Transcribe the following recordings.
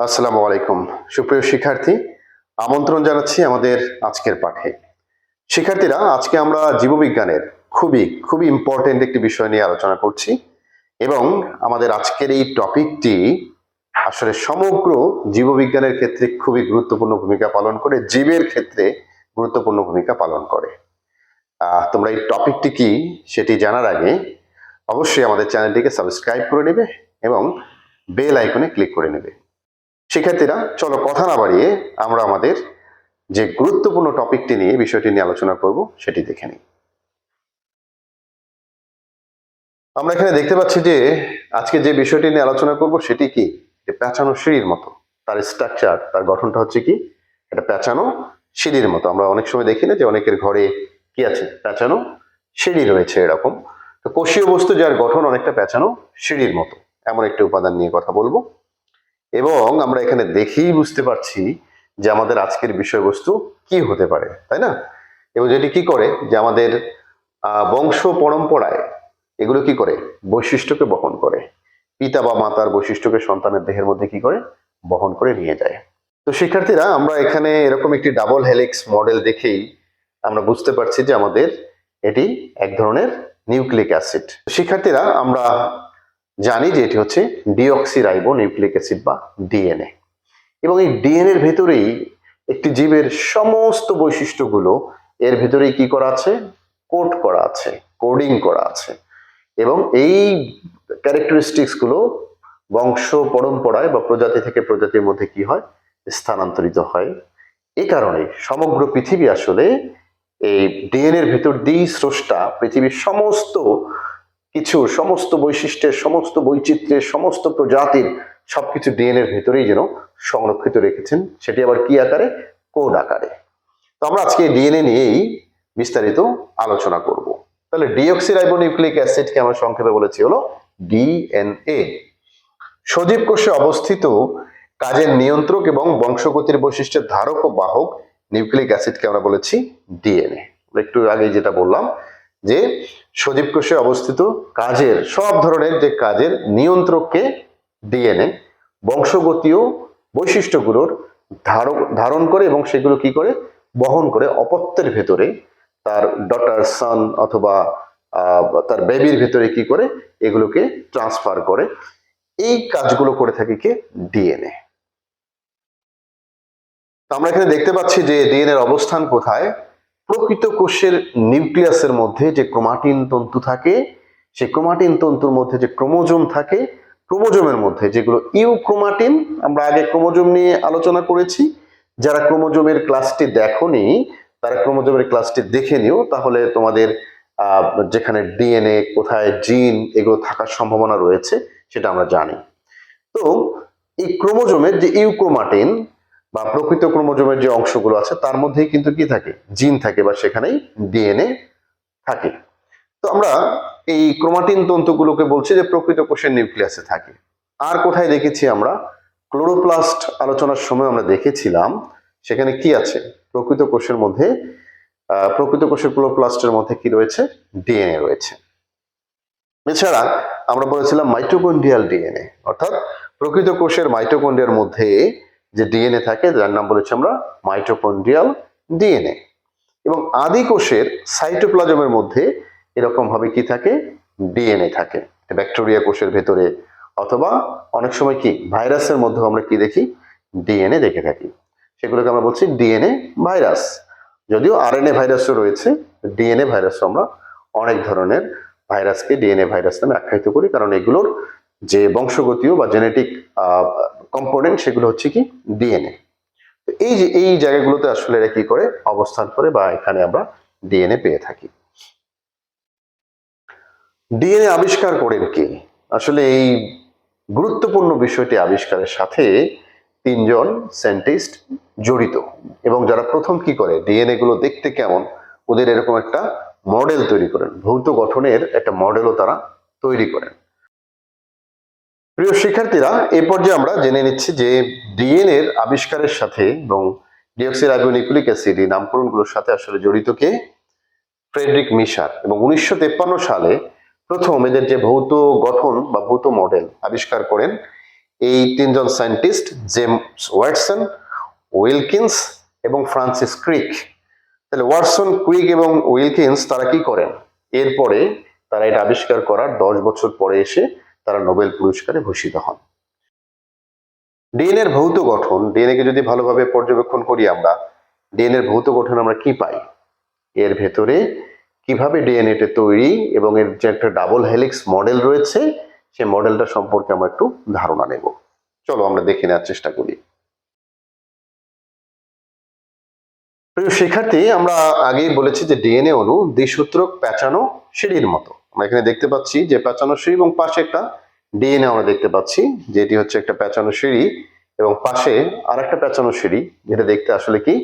আসসালামু আলাইকুম। সুপ্রিয় শিক্ষার্থী, আমন্ত্রণ জানাচ্ছি আমাদের আজকের পাঠে। শিক্ষার্থীরা, আজকে আমরা জীববিজ্ঞানের খুবই খুবই ইম্পর্টেন্ট একটি বিষয় নিয়ে আলোচনা করছি এবং আমাদের আজকের এই টপিকটি আসলে সমগ্র জীববিজ্ঞানের ক্ষেত্রে খুবই গুরুত্বপূর্ণ ভূমিকা পালন করে, জীবের ক্ষেত্রে গুরুত্বপূর্ণ ভূমিকা পালন করে। তোমরা এই টপিকটি কি সেটি জানার আগে অবশ্যই আমাদের চ্যানেলটিকে সাবস্ক্রাইব করে নেবে এবং বেল আইকনে ক্লিক করে নেবে। শিক্ষার্থীরা, চলো কথা না বাড়িয়ে আমরা আমাদের যে গুরুত্বপূর্ণ টপিকটি নিয়ে, বিষয়টি নিয়ে আলোচনা করব, সেটি দেখে নিই। আমরা এখানে দেখতে পাচ্ছি যে, আজকে যে বিষয়টি নিয়ে আলোচনা করব, সেটি কি? যে পেঁচানো সিঁড়ির মতো। তার স্ট্রাকচার তার গঠনটা হচ্ছে কি? এটা প্যাঁচানো সিঁড়ির মতো। আমরা অনেক সময় দেখি না যে অনেকের ঘরে কি আছে? প্যাঁচানো সিঁড়ি রয়েছে এরকম। তো কোষীয় বস্তু যার গঠন অনেকটা প্যাঁচানো সিঁড়ির মতো। এমন একটি উপাদান নিয়ে কথা বলব। এবং আমরা এখানে দেখেই বুঝতে পারছি যে আমাদের আজকের বিষয়বস্তু কি হতে পারে, তাই না? এবং যেটি কি করে, যে আমাদের বংশ পরম্পরায় এগুলো কি করে? বৈশিষ্ট্যকে বহন করে। পিতা বা মাতার বৈশিষ্ট্যকে সন্তানের দেহের মধ্যে কি করে? বহন করে নিয়ে যায়। তো শিক্ষার্থীরা, আমরা এখানে এরকম একটি ডাবল হেলিক্স মডেল দেখেই আমরা বুঝতে পারছি যে আমাদের এটি এক ধরনের নিউক্লিক অ্যাসিড। শিক্ষার্থীরা, আমরা জানি যে এটি হচ্ছে ডিঅক্সিরাইবো নিউক্লিক অ্যাসিড বা ডিএনএ। এবং এই ডিএনএ এর ভেতরেই একটি জীবের সমস্ত বৈশিষ্ট্যগুলো, এর ভেতরেই কি করা আছে? কোড করা আছে, কোডিং করা আছে। এবং এই ক্যারেক্টারিস্টিক্সগুলো বংশ, পরম্পরায় বা প্রজাতি থেকে প্রজাতির মধ্যে কি হয়? স্থানান্তরিত হয়। এই কারণে সমগ্র পৃথিবী আসলে এই ডিএনএ এর ভেতর দিয়েই স্রষ্টা পৃথিবীর সমস্ত কিছু সমস্ত বৈশিষ্ট্যের, সমস্ত বৈচিত্র্যের, সমস্ত প্রজাতির সবকিছু ডিএনএর ভেতরেই যেন সংরক্ষিত রেখেছেন। সেটি আবার কি আকারে? কোড আকারে? তো আমরা আজকে ডিএনএ নিয়েই বিস্তারিত আলোচনা করব। তাহলে ডিঅক্সিরাইবোনিউক্লিক অ্যাসিডকে আমরা সংক্ষেপে বলেছি হলো ডিএনএ সজীব কোষে অবস্থিত কাজের নিয়ন্ত্রক এবং বংশগতির বৈশিষ্ট্যের ধারক ও বাহক নিউক্লিক অ্যাসিডকে আমরা বলেছি ডিএনএ একটু আগে যেটা বললাম যে সজীব কোষে অবস্থিত কাজের, সব ধরনের যে কাজের নিয়ন্ত্রককে ডিএনএ বংশগতীয় বৈশিষ্ট্যগুলোর ধারণ করে এবং সেগুলো কি করে? বহন করে অপত্যের ভেতরে তার ডটার সান অথবা তার বেবির ভেতরে কি করে? এগুলোকে ট্রান্সফার করে। এই কাজগুলো করে থাকে কে? ডিএনএ। আমরা এখানে দেখতে পাচ্ছি যে ডিএনএ এর অবস্থান কোথায়? প্রকৃত কোষের নিউক্লিয়াসের মধ্যে যে ক্রোমাটিন তন্তু থাকে, সেই ক্রোমাটিন তন্তুর মধ্যে যে ক্রোমোজোম থাকে, ক্রোমোজোমের মধ্যে যেগুলো ইউক্রোমাটিন, আমরা আগে ক্রোমোজোম নিয়ে আলোচনা করেছি। যারা ক্রোমোজোমের ক্লাসটি দেখোনি, তারা ক্রোমোজোমের ক্লাসটি দেখে নিও, তাহলে তোমাদের যেখানে ডিএনএ, কোথায় জিন, এগুলো থাকার সম্ভাবনা রয়েছে, সেটা আমরা জানি। তো, এই ক্রোমোজোমের যে ইউক্রোমাটিন বা প্রকৃত ক্রোমোজোমের যে অংশগুলো আছে, তার মধ্যেই কিন্তু কি থাকে? জিন থাকে বা সেখানেই ডিএনএ থাকে। তো আমরা এই ক্রোমাটিন তন্তুগুলোকে বলছি যে প্রকৃত কোষের নিউক্লিয়াসে থাকে। আর কোথায় দেখেছি আমরা? ক্লোরোপ্লাস্ট আলোচনার সময় আমরা দেখেছিলাম, সেখানে কি আছে? প্রকৃত কোষের মধ্যে প্রকৃত কোষের ক্লোরোপ্লাস্টের মধ্যে কি রয়েছে? ডিএনএ রয়েছে। এছাড়া আমরা বলেছিলাম মাইটোকন্ড্রিয়াল ডিএনএ, অর্থাৎ প্রকৃত কোষের মাইটোকন্ড্রিয়ার মধ্যে যে ডিএনএ থাকে, যার নাম বলেছি আমরা মাইটোকন্ড্রিয়াল ডিএনএ এবং আদি কোষের সাইটোপ্লাজমের মধ্যে এরকম ভাবে কি থাকে? ডিএনএ থাকে। ব্যাকটেরিয়া কোষের ভেতরে অথবা অনেক সময় কি ভাইরাসের মধ্যেও আমরা কি দেখি? ডিএনএ দেখে থাকি। সেগুলোকে আমরা বলছি ডিএনএ ভাইরাস যদিও আরএনএ ভাইরাসও রয়েছে ডিএনএ ভাইরাসও আমরা অনেক ধরনের ভাইরাসকে ডিএনএ ভাইরাস নামে আখ্যায়িত করি, কারণ এগুলোর যে বংশগতীয় বা জেনেটিক কম্পোনেন্ট সেগুলো হচ্ছে কি ডিএনএ এই যে, এই জায়গাগুলোতে আসলে এরা কি করে? অবস্থান করে বা এখানে আমরা ডিএনএ পেয়ে থাকি। ডিএনএ আবিষ্কার করেন কে? আসলে এই গুরুত্বপূর্ণ বিষয়টি আবিষ্কারের সাথে তিনজন সায়েন্টিস্ট জড়িত এবং যারা প্রথম কি করে ডিএনএ গুলো দেখতে কেমন, ওদের এরকম একটা মডেল তৈরি করেন। ভৌত গঠনের একটা মডেলও তারা তৈরি করেন। প্রিয় শিক্ষার্থীরা এই পর্যায়ে আমরা জেনে নিচ্ছি যে ডিএনএ এর আবিষ্কারের সাথে এবং ডিঅক্সিরাইবোনিউক্লিক অ্যাসিড এই নামকরণগুলোর সাথে আসলে জড়িত কে? ফ্রেডরিক মিশার। এবং উনিশশো সালে প্রথম এদের যে ভৌত গঠন বা ভৌত মডেল আবিষ্কার করেন এই তিনজন সায়েন্টিস্ট, জেমস ওয়াটসন উইলকিন্স এবং ফ্রান্সিস ক্রিক। তাহলে ওয়াটসন, ক্রিক এবং উইলকিন্স তারা কি করেন? এরপরে তারা এটা আবিষ্কার করার দশ বছর পরে এসে তারা নোবেল পুরস্কারে ভূষিত হন। ডিএনএর ভৌত গঠন ডিএনএ কে যদি ভালোভাবে পর্যবেক্ষণ করি আমরা, ডিএনএর ভৌত গঠন আমরা কি পাই? এর ভেতরে কীভাবে ডিএনএটা তৈরি এবং এর যে একটা ডাবল হেলিক্স মডেল রয়েছে সেই মডেলটা সম্পর্কে আমরা একটু ধারণা নেব। চলো আমরা দেখে নেওয়ার চেষ্টা করি। প্রিয় শিক্ষার্থী, আমরা আগেই বলেছি যে ডিএনএ অণু দ্বিসূত্রক প্যাঁচানো সিঁড়ির মতো। আমরা এখানে দেখতে পাচ্ছি যে পেঁচানো সিঁড়ি এবং পাশে একটা ডিএনএ আমরা দেখতে পাচ্ছি, যেটি হচ্ছে একটা পেঁচানো সিঁড়ি এবং পাশে আর একটা পেঁচানো সিঁড়ি, যেটা দেখতে আসলে কি?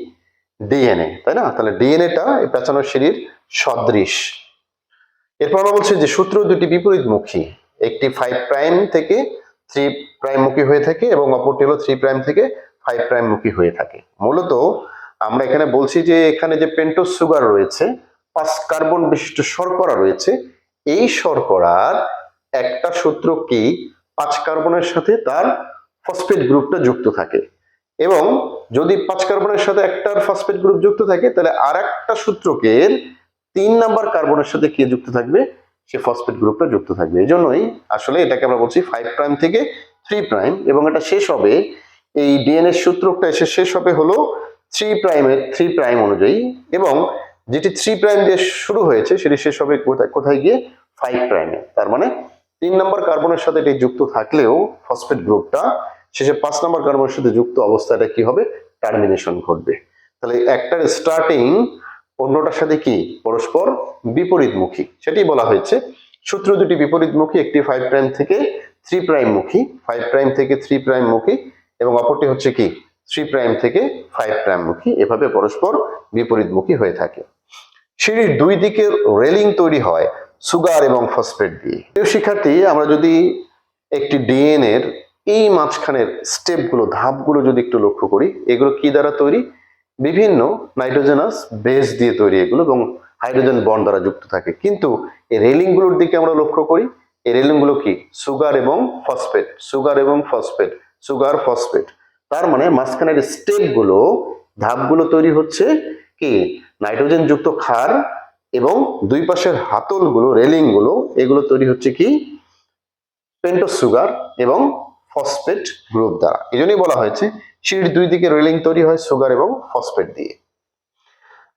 ডিএনএ, তাই না? তাহলে ডিএনএটা এই পেঁচানো সিঁড়ির সদৃশ। এরপর আমরা বলছি যে সূত্র দুটি বিপরীতমুখী, একটি ফাইভ প্রাইম থেকে থ্রি প্রাইম মুখী হয়ে থাকে এবং অপরটি হলো থ্রি প্রাইম থেকে ফাইভ প্রাইম মুখী হয়ে থাকে। মূলত আমরা এখানে বলছি যে এখানে যে পেন্টোজ সুগার রয়েছে, পাঁচ কার্বন বিশিষ্ট শর্করা রয়েছে এই শর্করার একটা সূত্র কি? পাঁচ কার্বনের সাথে তার ফসফেট গ্রুপটা যুক্ত থাকে। এবং যদি পাঁচ কার্বনের সাথে একটার ফসফেট গ্রুপ যুক্ত থাকে, তাহলে আর একটা সূত্রকের তিন নাম্বার কার্বনের সাথে কে যুক্ত থাকবে? সে ফসফেট গ্রুপটা যুক্ত থাকবে। এই জন্যই আসলে এটাকে আমরা বলছি ফাইভ প্রাইম থেকে থ্রি প্রাইম এবং এটা শেষ হবে, এই ডিএনএ সূত্রটা এসে শেষ হবে হলো থ্রি প্রাইমের থ্রি প্রাইম অনুযায়ী। এবং যেটি থ্রি প্রাইম দিয়ে শুরু হয়েছে, সেটি শেষ হবে কোথায় কোথায় গিয়ে? ফাইভ প্রাইমে তার মানে তিন নম্বর কার্বনের সাথে এটি যুক্ত থাকলেও ফসফেট গ্রুপটা শেষে পাঁচ নম্বর কার্বনের সাথে যুক্ত অবস্থাটা কি হবে? টার্মিনেশন ঘটবে। তাহলে একটার স্টার্টিং অন্যটার সাথে কি? পরস্পর বিপরীতমুখী। সেটি বলা হয়েছে। সূত্র দুটি বিপরীতমুখী, একটি ফাইভ প্রাইম থেকে থ্রি প্রাইম মুখী ফাইভ প্রাইম থেকে থ্রি প্রাইম মুখী এবং অপরটি হচ্ছে কি? থ্রি প্রাইম থেকে ফাইভ প্রাইম মুখী। এভাবে পরস্পর বিপরীতমুখী হয়ে থাকে। সিঁড়ির দুই দিকে রেলিং তৈরি হয় সুগার এবং ফসফেট দিয়ে। প্রিয় শিক্ষার্থী, আমরা যদি একটি ডিএনএ এর এই মাঝখানের স্টেপগুলো, ধাপগুলো যদি একটু লক্ষ্য করি, এগুলো কি দ্বারা তৈরি? বিভিন্ন নাইট্রোজেনাস বেস দিয়ে তৈরি এগুলো এবং হাইড্রোজেন বন্ড দ্বারা যুক্ত থাকে। কিন্তু এই রেলিংগুলোর দিকে আমরা লক্ষ্য করি, এই রেলিংগুলো কি? সুগার এবং ফসফেট, সুগার এবং ফসফেট, সুগার, ফসফেট। তার মানে মাঝখানের স্টেপগুলো, ধাপগুলো তৈরি হচ্ছে কি? নাইট্রোজেন যুক্ত ক্ষার এবং দুই পাশের হাতলগুলো, রেলিংগুলো, এগুলো তৈরি হচ্ছে কি? পেন্টোজ সুগার এবং ফসফেট গ্রুপ দ্বারা। এই জন্যই বলা হয়েছে সিঁড়ির দুই দিকে রেলিং তৈরি হয় সুগার এবং ফসফেট দিয়ে।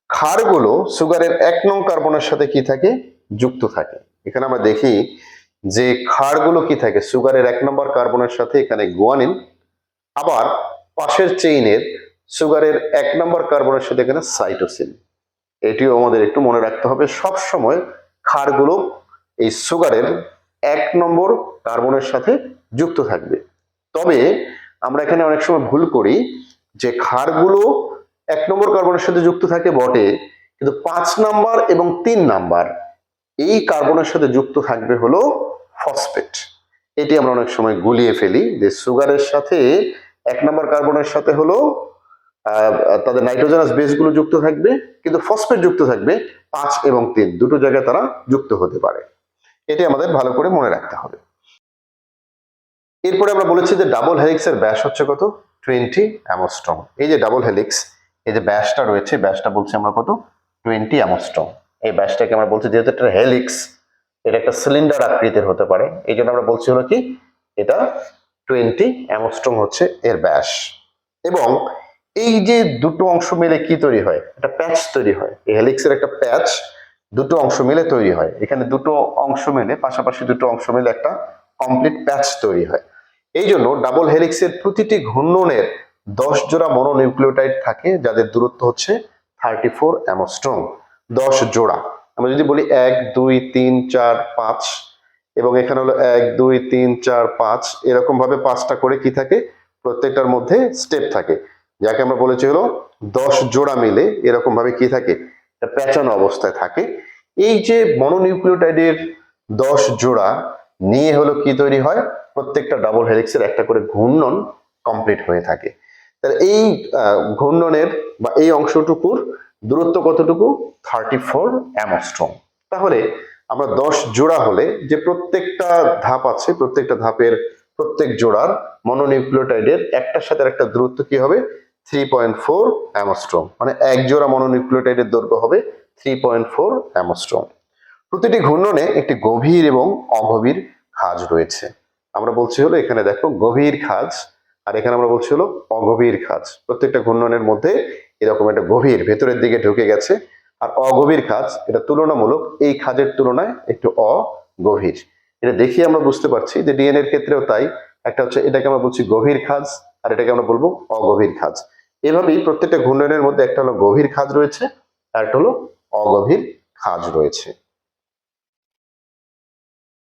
ক্ষারগুলো সুগারের এক নং কার্বনের সাথে কি থাকে? যুক্ত থাকে। এখানে আমরা দেখি যে ক্ষারগুলো কি থাকে? সুগারের এক নম্বর কার্বনের সাথে এখানে গুয়ানিন, আবার পাশের চেইনের সুগারের এক নম্বর কার্বনের সাথে এখানে সাইটোসিন এটিও আমাদের একটু মনে রাখতে হবে, সব সময় ক্ষারগুলো এই সুগারের এক নম্বর কার্বনের সাথে যুক্ত থাকবে। তবে আমরা এখানে অনেক সময় ভুল করি যে ক্ষারগুলো এক নম্বর কার্বনের সাথে যুক্ত থাকে বটে, কিন্তু পাঁচ নাম্বার এবং তিন নাম্বার এই কার্বনের সাথে যুক্ত থাকবে হলো ফসফেট। এটি আমরা অনেক সময় গুলিয়ে ফেলি যে সুগারের সাথে এক নম্বর কার্বনের সাথে হলো তাদের নাইট্রোজেনাস বেসগুলো যুক্ত থাকবে, কিন্তু ফসফেট যুক্ত থাকবে পাঁচ এবং তিন। দুটো জায়গায় তারা যুক্ত হতে পারে। এটি আমাদের ভালো করে মনে রাখতে হবে। এরপরে আমরা বলেছি যে ডাবল হেলিক্সের ব্যাস হচ্ছে কত? Twenty angstrom. এই যে ডাবল হেলিক্স, এই যে ব্যাসটা রয়েছে, ব্যাসটা বলছি আমরা কত? Twenty angstrom. এই ব্যাসটাকে আমরা বলছি যেহেতু একটা হেলিক্স, এটা একটা সিলিন্ডার আকৃতির হতে পারে। এই জন্য আমরা বলছি হলো কি? এটা টোয়েন্টি অ্যামোস্ট্রং হচ্ছে এর ব্যাস। এবং এই যে দুটো অংশ মিলে কি তৈরি হয়? একটা প্যাচ তৈরি হয়। এই হেলিক্সের একটা প্যাচ দুটো অংশ মিলে তৈরি হয়। এখানে দুটো অংশ মিলে, পাশাপাশি দুটো অংশ মিলে একটা কমপ্লিট প্যাচ তৈরি হয়। এই জন্য ডাবল হেলিক্সের প্রতিটি ঘূর্ণনের দশ জোড়া মনোনিউক্লিওটাইড থাকে, যাদের দূরত্ব হচ্ছে থার্টি ফোর অ্যামোস্ট্রং দশ জোড়া। আমরা যদি বলি এক, দুই, তিন, চার, পাঁচ, এবং এখানে হলো এক, দুই, তিন, চার, পাঁচ এরকম ভাবে পাঁচটা করে কি থাকে? প্রত্যেকটার মধ্যে স্টেপ থাকে। যাকে আমরা বলেছি হলো দশ জোড়া মিলে এরকম ভাবে কি থাকে? পেঁচানো অবস্থায় থাকে। এই যে মনোনিউক্লিওটাইডের দশ জোড়া নিয়ে হলো কি তৈরি হয়? প্রত্যেকটা ডাবল হেলিক্সের একটা করে ঘূর্ণন কমপ্লিট হয়ে থাকে। তাহলে এই ঘূর্ণনের বা এই অংশটুকুর দূরত্ব কতটুকু? থার্টি ফোর অ্যামোস্ট্রং তাহলে আমরা দশ জোড়া হলে যে প্রত্যেকটা ধাপ আছে, প্রত্যেকটা ধাপের প্রত্যেক জোড়ার মনোনিউক্লিওটাইডের একটার সাথে একটা দূরত্ব কি হবে? Three point four angstrom. মানে এক জোড়া মনোনিউক্লিওটাইডের দৈর্ঘ্য হবে থ্রি পয়েন্ট ফোর অ্যামোস্ট্রম। প্রতিটি ঘূর্ণনে একটি গভীর এবং অগভীর খাজ রয়েছে। আমরা বলছি হলো এখানে দেখো গভীর খাজ, আর এখানে আমরা বলছি হলো অগভীর খাজ। প্রত্যেকটা ঘূর্ণনের মধ্যে এরকম একটা গভীর, ভেতরের দিকে ঢুকে গেছে, আর অগভীর খাজ, এটা তুলনামূলক এই খাজের তুলনায় একটু অগভীর। এটা দেখি আমরা বুঝতে পারছি যে ডিএনএ এর ক্ষেত্রেও তাই। একটা হচ্ছে এটাকে আমরা বলছি গভীর খাজ, আর এটাকে আমরা বলব অগভীর খাজ। এভাবেই প্রত্যেকটা ঘূর্ণনের মধ্যে একটা হলো গভীর খাজ রয়েছে, আর একটা হলো অগভীর খাজ রয়েছে।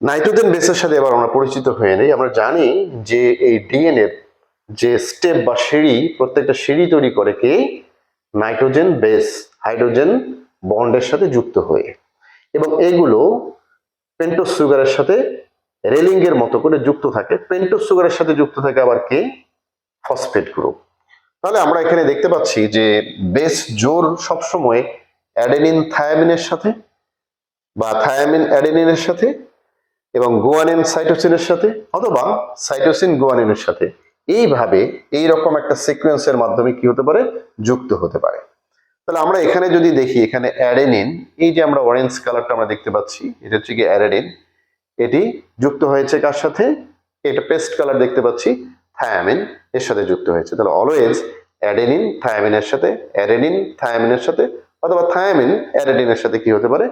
নাইট্রোজেন বেসের সাথে এবার আমরা পরিচিত হয়ে নেই। আমরা জানি যে এই ডিএনএ, যে স্টেপ বা সিঁড়ি, প্রত্যেকটা সিঁড়ি তৈরি করে কে? নাইট্রোজেন বেস, হাইড্রোজেন বন্ডের সাথে যুক্ত হয়ে। এবং এগুলো পেন্টোস সুগারের সাথে রেলিং এর মতো করে যুক্ত থাকে। পেন্টোস সুগারের সাথে যুক্ত থাকে আবার কে? Phosphate group. তাহলে আমরা এখানে দেখতে পাচ্ছি যে বেস জোর সবসময় অ্যাডেনিন থায়ামিনের সাথে বা থায়ামিন অ্যাডেনিনের সাথে এবং গুয়ানিন সাইটোসিনের সাথে অথবা সাইটোসিন গুয়ানিনের সাথে। এইভাবে এই রকম একটা সিকোয়েন্সের মাধ্যমে কি হতে পারে? যুক্ত হতে পারে। তাহলে আমরা এখানে যদি দেখি, এখানে অ্যাডেনিন, এই যে আমরা অরেঞ্জ কালারটা আমরা দেখতে পাচ্ছি, এটা হচ্ছে কি অ্যাডেনিন। এটি যুক্ত হয়েছে কার সাথে? এটা পেস্ট কালার দেখতে পাচ্ছি। থায়ামিন এর সাথে যুক্ত হয়েছে। তাহলে অলওয়েজ অ্যাডেনিন থায়ামিনের সাথে অ্যাডেনিন থায়ামিনের সাথে অথবা থায়ামিন অ্যাডেনিনের সাথে কি হতে পারে?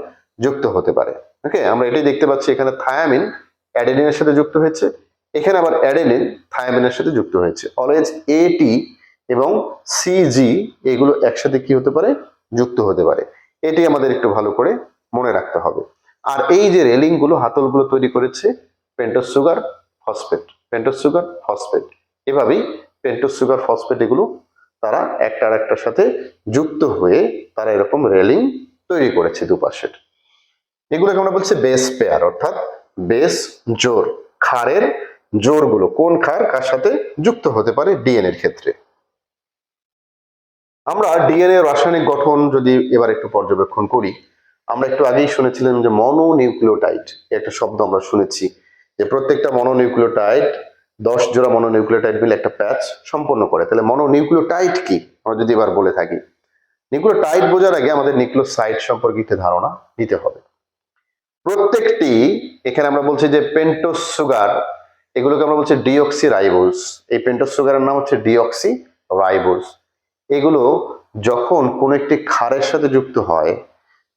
যুক্ত হতে পারে। ওকে আমরা এটাই দেখতে পাচ্ছি এখানে থায়ামিন অ্যাডেনিনের সাথে যুক্ত হয়েছে। এখানে আবার অ্যাডেনিন থায়ামিনের সাথে যুক্ত হয়েছে। অলওয়েজ এটি এবং সিজি এগুলো একসাথে কি হতে পারে? যুক্ত হতে পারে। এটি আমাদের একটু ভালো করে মনে রাখতে হবে। আর এই যে রেলিংগুলো হাতলগুলো তৈরি করেছে pentose sugar phosphate pentose sugar phosphate এভাবেই পেন্টোস সুগার ফসফেট এগুলো তারা একটা আর একটার সাথে যুক্ত হয়ে তারা এরকম রেলিং তৈরি করেছে দুপাশের। এগুলোকে আমরা বলছি বেস পেয়ার, অর্থাৎ বেস জোর, ক্ষারের জোরগুলো। কোন খার কার সাথে? যুক্ত হতে পারে ডিএনএর ক্ষেত্রে। আমরা ডিএনএ রাসায়নিক গঠন যদি এবার একটু পর্যবেক্ষণ করি, আমরা একটু আগেই শুনেছিলাম যে মনোনিউক্লিওটাইড একটা শব্দ আমরা শুনেছি, যে প্রত্যেকটা মনোনিউক্লিওটাইড দশ জোড়া মনোনিউক্লিওটাইড মিলে একটা প্যাচ সম্পন্ন করে। তাহলে মনোনিউক্লিওটাইড কি? আমরা যদি এবার বলে থাকি। নিউক্লিওটাইড বোঝার আগে আমাদের নিউক্লিওসাইড সম্পর্কে একটু ধারণা নিতে হবে। প্রত্যেকটি, এখানে আমরা বলছি যে পেন্টোস সুগার এগুলোকে আমরা বলছি ডিঅক্সি রাইবোজ এই পেন্টোস সুগারের নাম হচ্ছে ডিঅক্সি রাইবোজ এগুলো যখন কোন একটি ক্ষারের সাথে যুক্ত হয়,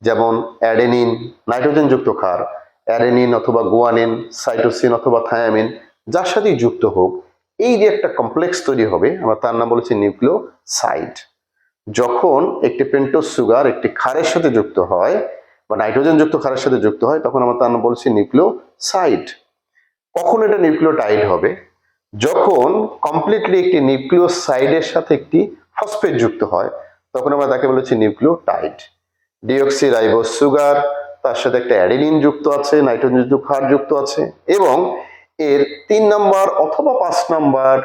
যেমন অ্যাডেনিন নাইট্রোজেন যুক্ত ক্ষার অ্যাডেনিন অথবা গুয়ানিন সাইটোসিন অথবা থায়ামিন যার সাথেই যুক্ত হোক, এই যে একটা কমপ্লেক্স তৈরি হবে, আমরা তার নাম বলেছি নিউক্লিওসাইড। যখন একটি পেন্টোস সুগার একটি ক্ষারের সাথে যুক্ত হয় বা নাইট্রোজেন যুক্ত ক্ষারের সাথে যুক্ত হয়, তখন আমরা তার নাম বলছি নিউক্লিওসাইড। কখন এটা নিউক্লিওটাইড হবে? যখন কমপ্লিটলি একটি নিউক্লিওসাইডের সাথে একটি ফসফেট যুক্ত হয়, তখন আমরা তাকে বলেছি nucleo nucleotide. Deoxyribose sugar, তার সাথে একটা অ্যাডিনিন যুক্ত আছে নাইট্রোজেন যুক্ত ক্ষার যুক্ত আছে, এবং এর তিন নাম্বার অথবা পাঁচ নাম্বার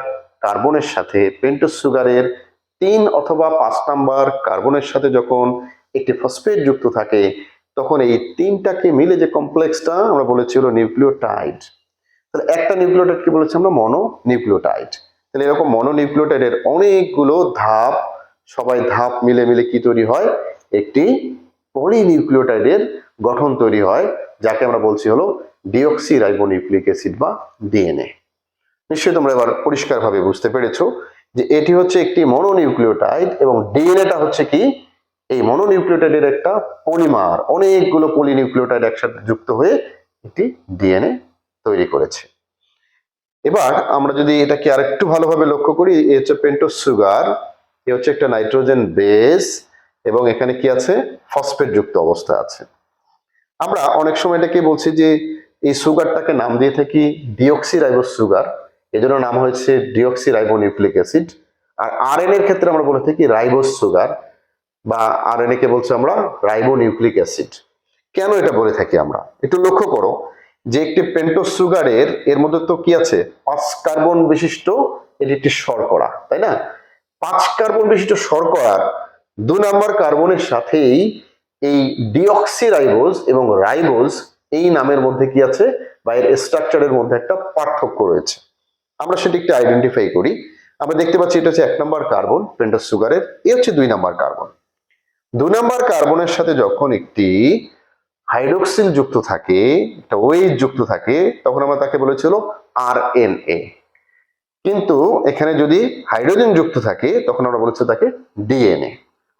কার্বনের সাথে পেন্টোস সুগারের তিন অথবা পাঁচ নাম্বার কার্বনের সাথে যখন একটি ফসফেট যুক্ত থাকে, তখন এই তিনটাকে মিলে যে কমপ্লেক্সটা আমরা বলেছি হলো নিউক্লিওটাইড। তাহলে একটা নিউক্লিওটাইডকে বলেছি আমরা? মনো নিউক্লিওটাইড তাহলে এরকম মনো নিউক্লিওটাইডের অনেকগুলো ধাপ, সবাই ধাপ মিলে মিলে কি তৈরি হয়? একটি পলিনিউক্লিওটাইডের গঠন তৈরি হয়, যাকে আমরা বলছি হলো ডিঅক্সি রাইবোনিউক্লিক অ্যাসিড বা ডিএনএ। নিশ্চয়ই তোমরা এবার পরিষ্কারভাবে বুঝতে পেরেছ যে এটি হচ্ছে একটি মনোনিউক্লিওটাইড এবং ডিএনএটা হচ্ছে কি? এই মনোনিউক্লিওটাইডের একটা পলিমার। অনেকগুলো পলিনিউক্লিওটাইড একসাথে যুক্ত হয়ে একটি ডিএনএ তৈরি করেছে। এবার আমরা যদি এটাকে আরেকটু ভালোভাবে লক্ষ্য করি, এ হচ্ছে পেন্টোস সুগার, এ হচ্ছে একটা নাইট্রোজেন বেস, এবং এখানে কি আছে? ফসফেট যুক্ত অবস্থা আছে। আমরা অনেক সময় এটাকে বলছি যে এই সুগারটাকে নাম দিয়ে থাকি ডিঅক্সি রাইবোস সুগার। এজন্য নাম হয়েছে ডিঅক্সি রাইবোনিউক্লিক অ্যাসিড। আর আর এর ক্ষেত্রে আমরা বলে থাকি রাইবোস সুগার বা আরএনএ কে বলছি আমরা রাইবোনিউক্লিক অ্যাসিড। কেন এটা বলে থাকি আমরা? একটু লক্ষ্য করো, যে একটি পেন্টোস সুগারের, এর মধ্যে তো কি আছে? পাঁচ কার্বন বিশিষ্ট, এটি একটি শর্করা, তাই না? পাঁচ কার্বন বিশিষ্ট শর্করার দু নম্বর কার্বনের সাথেই এই ডিঅক্সি রাইবোজ এবং রাইবোজ এই নামের মধ্যে কি আছে? বা এর স্ট্রাকচারের মধ্যে একটা পার্থক্য রয়েছে। আমরা সেটি একটু আইডেন্টিফাই করি। আমরা দেখতে পাচ্ছি এটা হচ্ছে এক নম্বর কার্বন পেন্টাস সুগারের এ হচ্ছে দুই নম্বর কার্বন। দুই নম্বর কার্বনের সাথে যখন একটি হাইড্রোক্সিল যুক্ত থাকে, একটা ওয়েজ যুক্ত থাকে, তখন আমরা তাকে বলেছিল আর এন এ কিন্তু এখানে যদি হাইড্রোজেন যুক্ত থাকে, তখন আমরা বলেছি তাকে ডিএনএ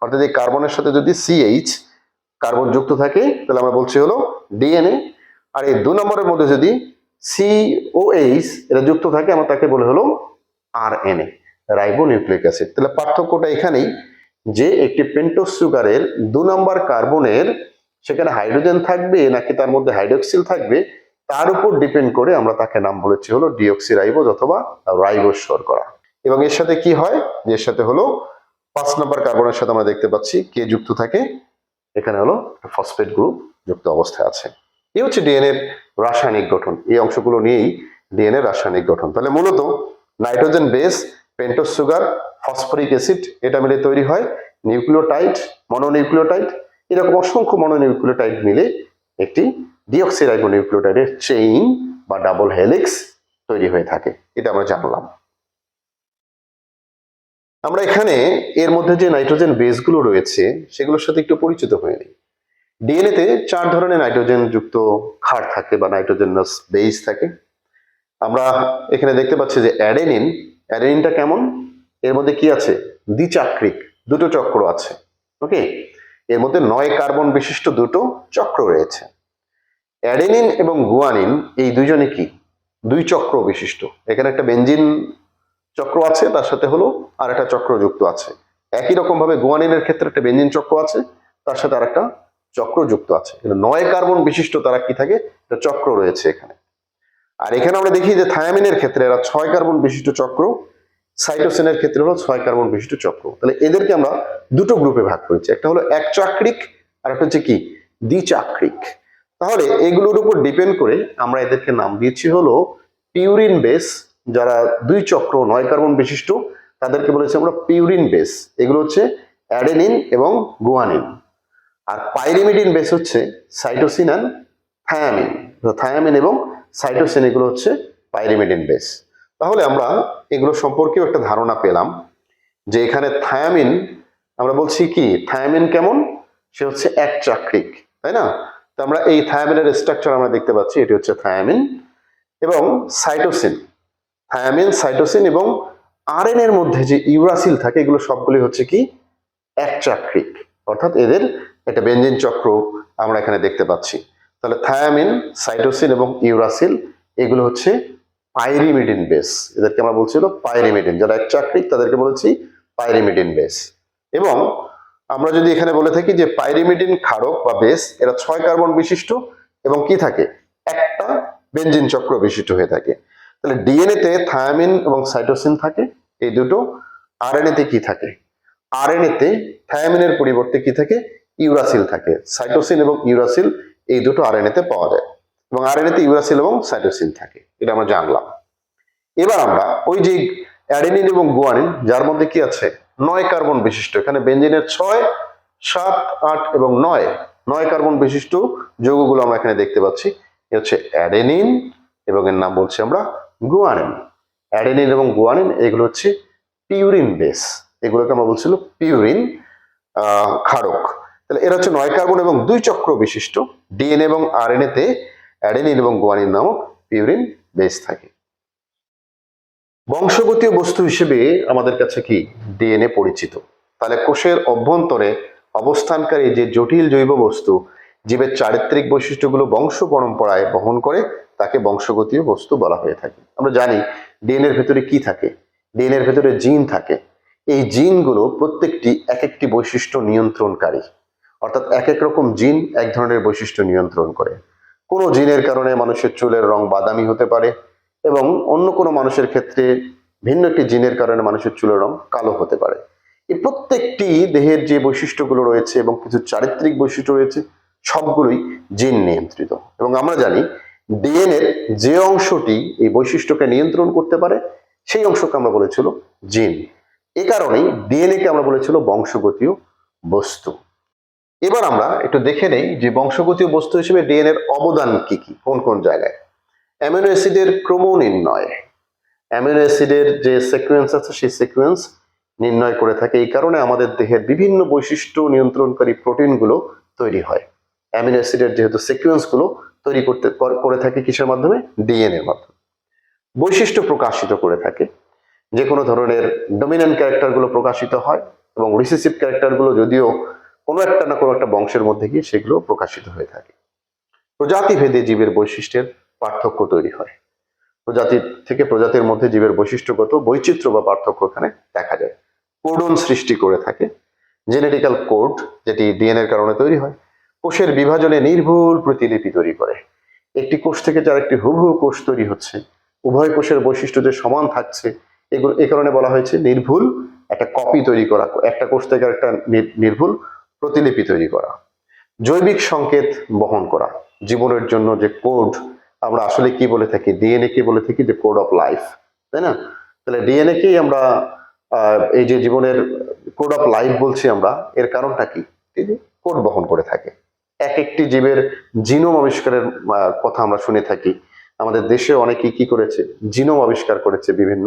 অর্থাৎ এই কার্বনের সাথে যদি সিএইচ কার্বন যুক্ত থাকে, তাহলে আমরা বলছি হলো ডিএনএ আর এই দু নম্বরের মধ্যে যদি সিওএইচ এটা যুক্ত থাকে, আমরা তাকে বলে হলো R N A ribonucleic acid. তাহলে পার্থক্যটা এখানেই, যে একটি পেন্টোস সুগারের দু নম্বর কার্বনের সেখানে হাইড্রোজেন থাকবে নাকি তার মধ্যে হাইড্রোক্সিল থাকবে, তার উপর ডিপেন্ড করে আমরা তাকে নাম বলেছি হলো ডিঅক্সি রাইবোজ অথবা রাইবোজ করা। এবং এর সাথে কি হয়? যে এর সাথে হলো পাঁচ নম্বর কার্বনের সাথে আমরা দেখতে পাচ্ছি, কে যুক্ত থাকে? এখানে হলো ফসফেট গ্রুপ। যুক্ত অবস্থায় আছে। এই হচ্ছে ডিএনএর রাসায়নিক গঠন। এই অংশগুলো নিয়েই ডিএনএ রাসায়নিক গঠন। তাহলে মূলত nitrogen base pentose sugar, phosphoric acid এটা মিলে তৈরি হয়। নিউক্লিওটাইড, মনোনিউক্লিওটাইড, এরকম অসংখ্য মনোনিউক্লিওটাইড মিলে একটি ডিঅক্সিরাইবোনিউক্লিওটাইডের চেইন বা ডাবল হেলিক্স তৈরি হয়ে থাকে। এটা আমরা জানলাম। আমরা এখানে এর মধ্যে যে নাইট্রোজেন বেসগুলো রয়েছে, সেগুলোর সাথে একটু পরিচিত হয়ে নিই। ডিএনএতে চার ধরনের নাইট্রোজেন যুক্ত ক্ষার থাকে বা নাইট্রোজেনাস বেস থাকে। আমরা এখানে দেখতে পাচ্ছি যে অ্যাডেনিন অ্যাডেনিনটা কেমন? এর মধ্যে কি আছে? দ্বিচাক্রিক, দুটো চক্র আছে ওকে এর মধ্যে নয় কার্বন বিশিষ্ট দুটো চক্র রয়েছে। অ্যাডেনিন এবং গুয়ানিন এই দুজনে কি? দুই চক্র বিশিষ্ট। এখানে একটা বেঞ্জিন চক্র আছে, তার সাথে হলো আর একটা চক্র যুক্ত আছে। একই রকম ভাবে গুয়ানিনের ক্ষেত্রে একটা বেঞ্জিন চক্র আছে, তার সাথে আর একটা চক্র যুক্ত আছে নয় কার্বন বিশিষ্ট তারা কি থাকে? চক্র রয়েছে এখানে। আর এখানে আমরা দেখি যে থায়ামিনের ক্ষেত্রে এরা ছয় কার্বন বিশিষ্ট চক্র, সাইটোসিনের ক্ষেত্রে হলো ছয় কার্বন বিশিষ্ট চক্র। তাহলে এদেরকে আমরা দুটো গ্রুপে ভাগ করেছি। একটা হলো এক চাক্রিক আর একটা হচ্ছে কি? দ্বিচাক্রিক। তাহলে এগুলোর উপর ডিপেন্ড করে আমরা এদেরকে নাম দিয়েছি হলো পিউরিন বেস যারা দুই চক্র, নয় কার্বন বিশিষ্ট, তাদেরকে বলেছি আমরা পিউরিন বেস এগুলো হচ্ছে অ্যাডেনিন এবং গুয়ানিন। আর পাইরিমিডিন বেস হচ্ছে সাইটোসিন অ্যান্ড থায়ামিন থায়ামিন এবং সাইটোসিন এগুলো হচ্ছে পাইরিমিডিন বেস তাহলে আমরা এগুলো সম্পর্কেও একটা ধারণা পেলাম যে এখানে থায়ামিন আমরা বলছি কি থায়ামিন কেমন? সে হচ্ছে এক চাক্রিক, তাই না? তো আমরা এই থায়ামিনের স্ট্রাকচার আমরা দেখতে পাচ্ছি, এটি হচ্ছে থায়ামিন এবং সাইটোসিন থায়ামিন সাইটোসিন এবং আরএন এর মধ্যে যে ইউরাসিল থাকে, এগুলো সবগুলি হচ্ছে কি? এক চাক্রিক। অর্থাৎ এদের একটা বেঞ্জিন চক্র আমরা এখানে দেখতে পাচ্ছি। তাহলে থায়ামিন, সাইটোসিন এবং ইউরাসিল, এগুলো হচ্ছে পাইরিমিডিন বেস এদেরকে আমরা বলছিল পাইরিমিডিন যারা এক চাকরিক তাদেরকে বলেছি পাইরিমিডিন বেস এবং আমরা যদি এখানে বলে থাকি যে পাইরিমিডিন ক্ষারক বা বেস এরা ছয় কার্বন বিশিষ্ট এবং কি থাকে? একটা বেঞ্জিন চক্র বিশিষ্ট হয়ে থাকে। তাহলে ডিএনএ তে থায়ামিন এবং সাইটোসিন থাকে, এই দুটো। আরএনএ তে কি থাকে? আরএনএ তে থায়ামিনের পরিবর্তে কি থাকে? ইউরাসিল থাকে। সাইটোসিন এবং ইউরাসিল এই দুটো আরএনএ তে পাওয়া যায়। এবং আরএনএ তে ইউরাসিল এবং সাইটোসিন থাকে। এটা আমরা জানলাম। এবার আমরা ওই যে অ্যাডেনিন এবং গুয়ানিন, যার মধ্যে কি আছে? নয় কার্বন বিশিষ্ট। এখানে বেঞ্জিনের ছয়, সাত, আট এবং নয়। নয় কার্বন বিশিষ্ট যৌগগুলো আমরা এখানে দেখতে পাচ্ছি। এ হচ্ছে অ্যাডেনিন এবং এর নাম বলছি আমরা গুয়ানিন। অ্যাডেনিন এবং গুয়ানিন, এগুলো হচ্ছে পিউরিন বেস। এগুলোকে আমরা বলছিল পিউরিন ক্ষারক। তাহলে এরা হচ্ছে নয় কার্বন এবং দুই চক্র বিশিষ্ট। ডিএনএ এবং আরএনএ তে অ্যাডেনিন এবং গুয়ানিন নামক পিউরিন বেস থাকে। বংশগতীয় বস্তু হিসেবে আমাদের কাছে কি ডিএনএ পরিচিত? তাহলে কোষের অভ্যন্তরে অবস্থানকারী যে জটিল জৈব বস্তু, জীবের চারিত্রিক বৈশিষ্ট্যগুলো বংশ পরম্পরায় বহন করে, তাকে বংশগতীয় বস্তু বলা হয়ে থাকে। আমরা জানি ডিএনএর ভেতরে কি থাকে? ডিএনএর ভেতরে জিন থাকে। এই জিনগুলো প্রত্যেকটি এক একটি বৈশিষ্ট্য নিয়ন্ত্রণকারী। অর্থাৎ এক এক রকম জিন এক ধরনের বৈশিষ্ট্য নিয়ন্ত্রণ করে। কোনো জিনের কারণে মানুষের চুলের রং বাদামি হতে পারে এবং অন্য কোনো মানুষের ক্ষেত্রে ভিন্ন একটি জিনের কারণে মানুষের চুলের রং কালো হতে পারে। এই প্রত্যেকটি দেহের যে বৈশিষ্ট্যগুলো রয়েছে এবং কিছু চারিত্রিক বৈশিষ্ট্য রয়েছে, সবগুলোই জিন নিয়ন্ত্রিত। এবং আমরা জানি ডিএনএর যে অংশটি এই বৈশিষ্ট্যকে নিয়ন্ত্রণ করতে পারে, সেই অংশকে আমরা বলেছিল জিন। এ কারণেই ডিএনএ কে আমরা বলেছিল বংশগতীয় বস্তু। এবার আমরা একটু দেখে নেই যে বংশগতীয় বস্তু হিসেবে ডিএনএর অবদান কি কি, কোন কোন জায়গায়? অ্যামিনো অ্যাসিডের ক্রম নির্ণয়। অ্যামিনো অ্যাসিডের যে সিকোয়েন্স আছে, সেই সিকোয়েন্স নির্ণয় করে থাকে এই কারণে আমাদের দেহের বিভিন্ন বৈশিষ্ট্য নিয়ন্ত্রণকারী প্রোটিনগুলো তৈরি হয়। অ্যামিনো অ্যাসিডের যেহেতু সিকোয়েন্সগুলো তৈরি করতে, করে থাকে কিসের মাধ্যমে? ডিএনএর মাধ্যমে। বৈশিষ্ট্য প্রকাশিত করে থাকে। যে কোনো ধরনের ডমিনেন্ট ক্যারেক্টারগুলো প্রকাশিত হয় এবং রিসেসিভ ক্যারেক্টারগুলো যদিও কোনো একটা না কোনো একটা বংশের মধ্যে গিয়ে সেগুলো প্রকাশিত হয়ে থাকে। প্রজাতি ভেদে জীবের বৈশিষ্ট্যের পার্থক্য তৈরি হয়। প্রজাতি থেকে প্রজাতির মধ্যে জীবের বৈশিষ্ট্যগত বৈচিত্র্য বা পার্থক্য এখানে দেখা যায়। কোডন সৃষ্টি করে থাকে। জেনেটিক্যাল কোড, যেটি ডিএনএর কারণে তৈরি হয়, কোষের বিভাজনে নির্ভুল প্রতিলিপি তৈরি করে। একটি কোষ থেকে যার একটি হুবহু কোষ তৈরি হচ্ছে। উভয় কোষের বৈশিষ্ট্য যে সমান থাকছে, এগুলো এ কারণে বলা হয়েছে নির্ভুল একটা কপি তৈরি করা একটা কোষ থেকে একটা নির্ভুল প্রতিলিপি তৈরি করা, জৈবিক সংকেত বহন করা, জীবনের জন্য যে কোড আমরা আসলে কি বলে থাকি ডিএনএ কি বলে থাকি, যে কোড অফ লাইফ তাই না? তাহলে ডিএনএ কেই আমরা এই যে জীবনের কোড অফ লাইফ বলছি আমরা, এর কারণটা কি? কোড বহন করে থাকে। এক একটি জীবের জিনোম আবিষ্কারের কথা আমরা শুনে থাকি। আমাদের দেশে অনেকেই কি করেছে? জিনোম আবিষ্কার করেছে বিভিন্ন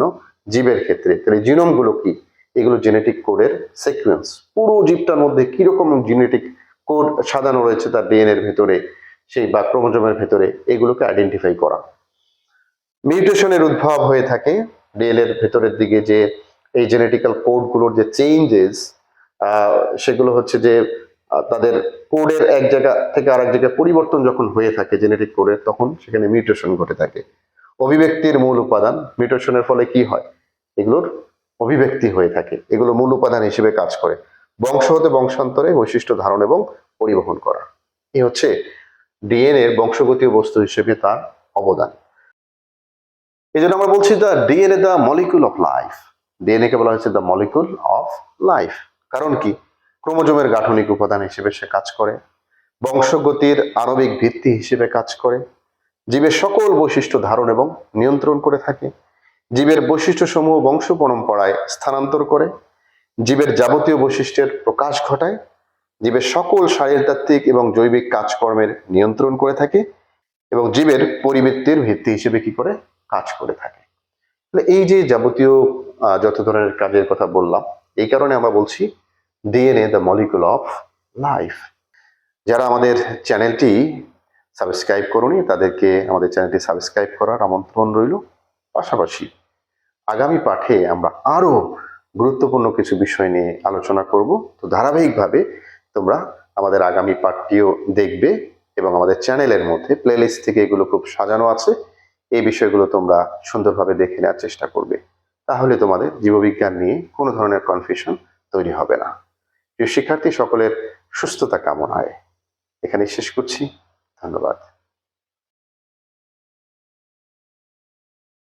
জীবের ক্ষেত্রে। তাহলে জিনোমগুলো কি? এগুলো জেনেটিক কোডের সিকোয়েন্স পুরো জীবটার মধ্যে কীরকম জেনেটিক কোড সাজানো রয়েছে তার ডিএনএর ভেতরে, সেই বা ক্রোমোজোমের ভেতরে, এগুলোকে আইডেন্টিফাই করা। মিউটেশনের উদ্ভব হয়ে থাকে। ডিএনএর ভেতরের দিকে যে এই জেনেটিক্যাল কোডগুলোর যে চেঞ্জেস সেগুলো হচ্ছে যে তাদের কোডের এক জায়গা থেকে আরেক জায়গায় পরিবর্তন যখন হয়ে থাকে জেনেটিক কোডের তখন সেখানে মিউটেশন ঘটে থাকে। অভিব্যক্তির মূল উপাদান মিউটেশনের ফলে কি হয়? এগুলোর অভিব্যক্তি হয়ে থাকে। এগুলো মূল উপাদান হিসেবে কাজ করে। বংশ হতে বংশান্তরে বৈশিষ্ট্য ধারণ এবং পরিবহন করা। এই হচ্ছে ডিএনএ বংশগতীয় বস্তু হিসেবে তার অবদান। এই জন্য আমরা বলছি the DNA the molecule of life. DNA কে বলা হচ্ছে দ্য মলিকুল অফ লাইফ। কারণ কি? ক্রোমোজোমের গাঠনিক উপাদান হিসেবে সে কাজ করে। বংশগতির আণবিক ভিত্তি হিসেবে কাজ করে। জীবের সকল বৈশিষ্ট্য ধারণ এবং নিয়ন্ত্রণ করে থাকে। জীবের বৈশিষ্ট্য সমূহ বংশ পরম্পরায় স্থানান্তর করে, জীবের যাবতীয় বৈশিষ্ট্যের প্রকাশ ঘটায়, জীবের সকল শারীরতাত্ত্বিক এবং জৈবিক কাজকর্মের নিয়ন্ত্রণ করে থাকে এবং জীবের পরিবৃত্তির ভিত্তি হিসেবে কি করে? কাজ করে থাকে। তাহলে এই যে যাবতীয় যত ধরনের কাজের কথা বললাম, এই কারণে আমরা বলছি DNA, the molecule of life. যারা আমাদের চ্যানেলটি সাবস্ক্রাইব করুনি, তাদেরকে আমাদের চ্যানেলটি সাবস্ক্রাইব করার আমন্ত্রণ রইল। পাশাপাশি আগামী পাঠে আমরা আরও গুরুত্বপূর্ণ কিছু বিষয় নিয়ে আলোচনা করব। তো ধারাবাহিকভাবে তোমরা আমাদের আগামী পাঠটিও দেখবে এবং আমাদের চ্যানেলের মধ্যে প্লেলিস্ট থেকে এগুলো খুব সাজানো আছে। এই বিষয়গুলো তোমরা সুন্দরভাবে দেখে নেওয়ার চেষ্টা করবে। তাহলে তোমাদের জীববিজ্ঞান নিয়ে কোনো ধরনের কনফিউশন তৈরি হবে না। প্রিয় শিক্ষার্থী, সকলের সুস্থতা কামনায় এখানে শেষ করছি। ধন্যবাদ।